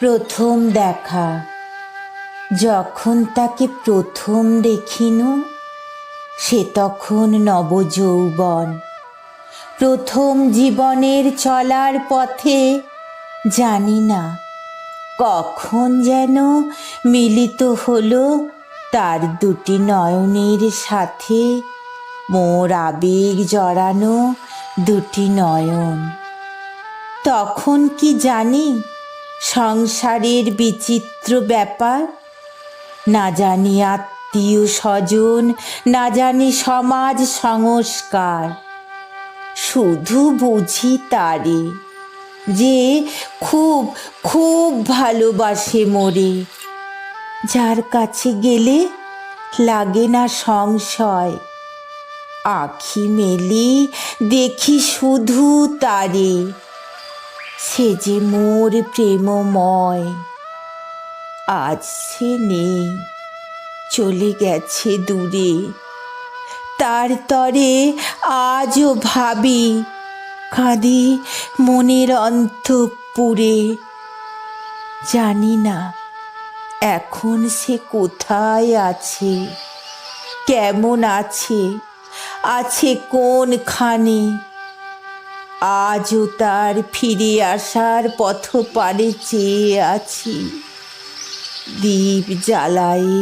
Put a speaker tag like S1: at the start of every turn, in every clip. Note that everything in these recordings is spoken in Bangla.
S1: প্রথম দেখা। যখন তাকে প্রথম দেখিনু, সে তখন নবযৌবন। প্রথম জীবনের চলার পথে জানি না কখন যেন মিলিত হলো তার দুটি নয়নের সাথে মোর আবেগ জড়ানো দুটি নয়ন। তখন কি জানি সংসারের বিচিত্র ব্যাপার। না জানি আত্মীয় স্বজন, না জানি সমাজ সংস্কার। শুধু বুঝি তারে, যে খুব খুব ভালোবাসে মোরে। যার কাছে গেলে লাগে না সংশয়। আখি মেলি দেখি শুধু তারে। সে যে মোর প্রেমময়, আজ সে নেই, চলে গেছে দূরে। তার তরে আজও ভাবি, কাঁদি মনের অন্তপুরে। জানি না এখন সে কোথায় আছে, কেমন আছে আছে কোনখানে। আজও তার ফিরে আসার পথ পারে চেয়ে আছি। দ্বীপ জ্বালায়ে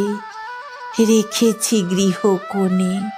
S1: রেখেছি গৃহকোণে।